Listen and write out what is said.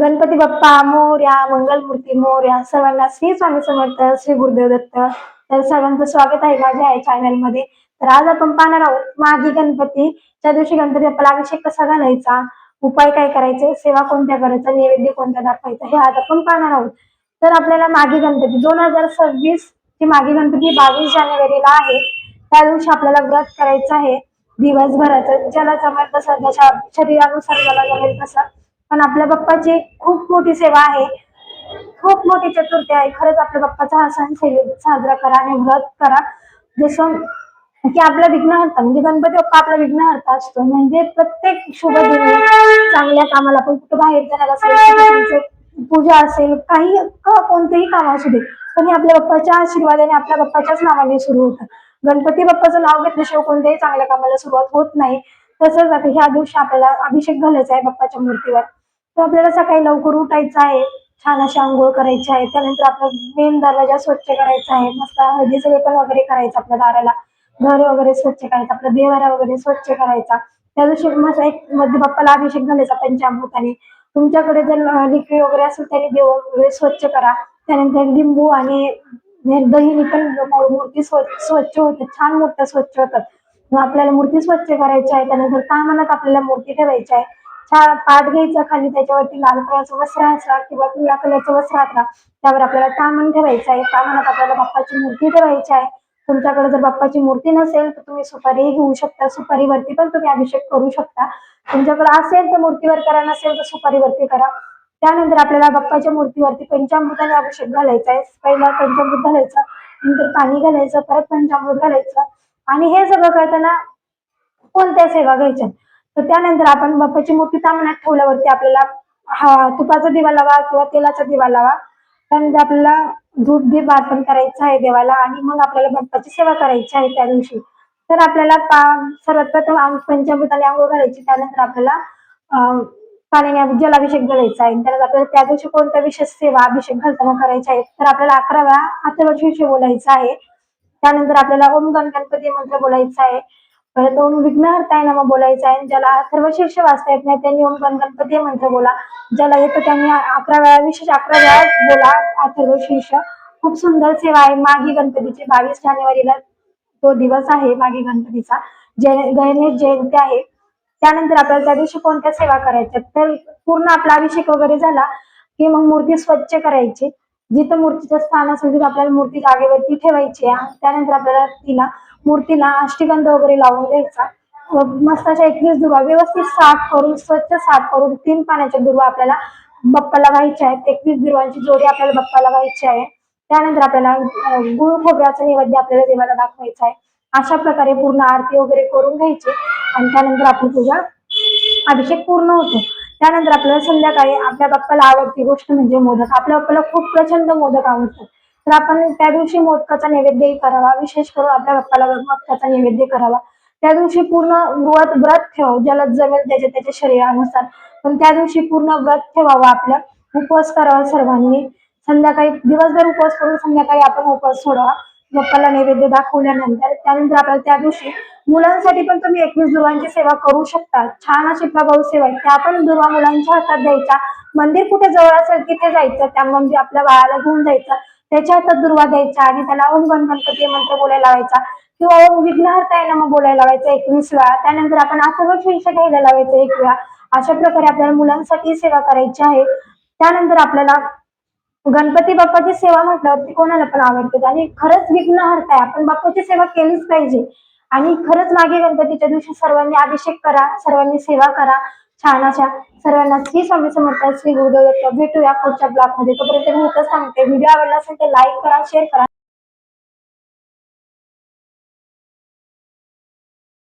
गणपती बाप्पा मोर्या मंगलमूर्ती मोर्या सर्वांना श्री स्वामी समर्थ श्री गुरुदेव दत्त. तर सर्वांचं स्वागत आहे माझ्या या चॅनलमध्ये. तर आज आपण पाहणार आहोत मागी गणपती. त्या दिवशी गणपती बाप्पाला अभिषेक कसा घालायचा? उपाय काय करायचे? सेवा कोणत्या करायचा नैवेद्य कोणत्या दाखवायचा? हे आज आपण पाहणार आहोत. तर आपल्याला मागी गणपती दोन हजार सव्वीस ची मागी गणपती बावीस जानेवारीला आहे. त्या दिवशी आपल्याला व्रत करायचं आहे. दिवसभराचं. ज्याला जमेल तसं ज्याच्या शरीरानुसार ज्याला जमेल तसं. पण आपल्या बाप्पाची खूप मोठी सेवा आहे. खूप मोठी चतुर्थी आहे. खरंच आपल्या बाप्पाचा हा सण सेलिब्रेट साजरा करा आणि व्रत करा. जसं की आपला विघ्नहर्ता म्हणजे गणपती बाप्पा आपला विघ्नहर्ता असतो. म्हणजे प्रत्येक शुभ दिनी चांगल्या कामाला आपण कुठं बाहेर जाणार असेल पूजा असेल काही कोणतेही काम असू दे. पण हे आपल्या बाप्पाच्या आशीर्वादाने आपल्या बाप्पाच्याच नावाने सुरू होतं. गणपती बाप्पाचं नाव घेतल्याशिवाय कोणत्याही चांगल्या कामाला सुरुवात होत नाही. तसंच आता ह्या दिवशी आपल्याला अभिषेक घालायचा आहे बाप्पाच्या मूर्तीवर. तर आपल्याला सकाळी लवकर उठायचं आहे. छान अशी आंघोळ करायची आहे. त्यानंतर आपला मेन दरवाजा स्वच्छ करायचा आहे. मस्त हळदीचं लेपन वगैरे करायचं आपल्या दाराला. घर वगैरे स्वच्छ करायचं आपला देवारा वगैरे स्वच्छ करायचा. त्या दिवशी मस्त एक मध्ये बाप्पाला अभिषेक घालायचा पंचामृताने. तुमच्याकडे जर लिक्विड वगैरे असेल त्याने देव वगैरे स्वच्छ करा. त्यानंतर लिंबू आणि दहीने पण मूर्ती स्वच्छ स्वच्छ होतात छान मूर्त्या स्वच्छ होतात. मग आपल्याला मूर्ती स्वच्छ करायची आहे. त्यानंतर तामानात आपल्याला मूर्ती ठेवायची आहे. छान पाठ घ्यायचा खाली त्याच्यावरती लाल कलरचं वस्त्र असला किंवा पिवळ्या कलरचं वस्त्र असला त्यावर आपल्याला टामण ठेवायचं आहे. टामणात आपल्याला बाप्पाची मूर्ती ठेवायची आहे. तुमच्याकडे जर बाप्पाची मूर्ती नसेल तर तुम्ही सुपारी घेऊ शकता. सुपारीवरती पण तुम्ही अभिषेक करू शकता. तुमच्याकडे असेल तर मूर्तीवर करा नसेल तर सुपारीवरती करा. त्यानंतर आपल्याला बाप्पाच्या मूर्तीवरती पंचामृताने अभिषेक घालायचा आहे. पहिला पंचामृत घालायचं नंतर पाणी घालायचं परत पंचामृत घालायचं. आणि हे सगळं करताना कोणत्या सेवा घ्यायच्या तर त्यानंतर आपण बाप्पाची मूर्ती तामणात ठेवल्यावरती आपल्याला हा तुपाचा दिवा लावा किंवा तेलाचा दिवा लावा. त्यानंतर आपल्याला धूप दीप अर्पण करायचं आहे देवाला आणि मग आपल्याला बाप्पाची सेवा करायची आहे त्या दिवशी. तर आपल्याला सर्वात प्रथम पंचामृताने आंघोळ घालायची. त्यानंतर आपल्याला पाण्याने जलाभिषेक घालायचा आहे. त्यानंतर आपल्याला त्या दिवशी कोणत्या विशेष सेवा अभिषेक घालताना करायचा आहे तर आपल्याला अकरा वेळा अथर्वशीर्ष बोलायचं आहे. त्यानंतर आपल्याला ओम गण गणपती मंत्र बोलायचा आहे. परत ओम विघ्नहर्ताय नम बोलायचं आहे. ज्याला अथर्वशीर्ष वाचता येत नाही त्यांनी ओम गणपती मंत्र बोला. ज्याला येतो त्यांनी अकरा वेळा विशेष अकरा वेळा बोला. अथर्व शीर्ष. खूप सुंदर सेवा आहे. मागी गणपतीची बावीस जानेवारीला तो दिवस आहे मागी गणपतीचा. जय गणेश जयंती आहे. त्यानंतर आपल्याला त्या दिवशी कोणत्या सेवा करायच्या? तर पूर्ण आपला अभिषेक वगैरे झाला की मग मूर्ती स्वच्छ करायची. जिथं मूर्तीचं स्थान असेल तिथं आपल्याला मूर्ती जागेवरती ठेवायची त्यानंतर आपल्याला तिला मूर्तीला अष्टगंध वगैरे लावून द्यायचा. व मस्त अशा एकवीस दुर्वा व्यवस्थित साफ करून स्वच्छ साफ करून तीन पाण्याच्या दुर्वा आपल्याला बप्पाला व्हायच्या आहेत. एकवीस दुर्वांची जोडी आपल्याला बप्पाला व्हायची आहे. त्यानंतर आपल्याला गुळ खोबऱ्याचा नैवेद्य आपल्याला देवाला दाखवायचा आहे. अशा प्रकारे पूर्ण आरती वगैरे करून घ्यायची. आणि त्यानंतर आपली पूजा अभिषेक पूर्ण होतो. त्यानंतर आपल्याला संध्याकाळी आपल्या बाप्पाला आवडती गोष्ट म्हणजे मोदक. आपल्या बाप्पाला खूप प्रचंड मोदक आवडतात. तर आपण त्या दिवशी मोदकाचा नैवेद्यही करावा. विशेष करून आपल्या बाप्पाला मोदकाचा नैवेद्य करावा. त्या दिवशी पूर्ण व्रत व्रत ठेवावं. ज्याला जमेल त्याच्या त्याच्या शरीरानुसार. पण त्या दिवशी पूर्ण व्रत ठेवावं आपलं. उपवास करावा सर्वांनी. संध्याकाळी दिवसभर उपवास करून संध्याकाळी आपण उपवास सोडावा. बाप्पाला नैवेद्य दाखवल्यानंतर त्यानंतर आपल्याला त्या दिवशी मुलांसाठी पण तुम्ही एकवीस दुर्वांची सेवा करू शकता. छान अशी प्रभाव सेवा आहे. त्या पण दुर्वा मुलांच्या हातात द्यायच्या. मंदिर कुठे जवळ असेल तिथे जायचं. त्या मंदिर आपल्या बाळाला घेऊन जायचं. त्याच्या हातात दुर्वा द्यायचा आणि त्याला ओम गण गणपती मंत्र बोलायला लावायचा? किंवा ओम विघ्नहर्ताय नम बोलायला लावायचा एकवीस वेळा. त्यानंतर आपण अथर्व शीर्ष घ्यायला लावायचं एक वेळा. अशा प्रकारे आपल्याला मुलांसाठी सेवा करायची आहे. त्यानंतर आपल्याला गणपती बाप्पाची सेवा म्हटल्यावरती कोणाला पण आवडते. आणि खरंच विघ्न हरताय आपण बाप्पाची सेवा केलीच पाहिजे. आणि खरंच मागे गणपतीच्या दिवशी सर्वांनी अभिषेक करा सर्वांनी सेवा करा. छान अशा सर्वांना श्री स्वामी समर्थ श्री गुरुदेव भेटूया पुढच्या ब्लॉगमध्ये. तोपर्यंत मी इथं सांगते व्हिडिओ आवडला असेल तर लाईक करा शेअर करा.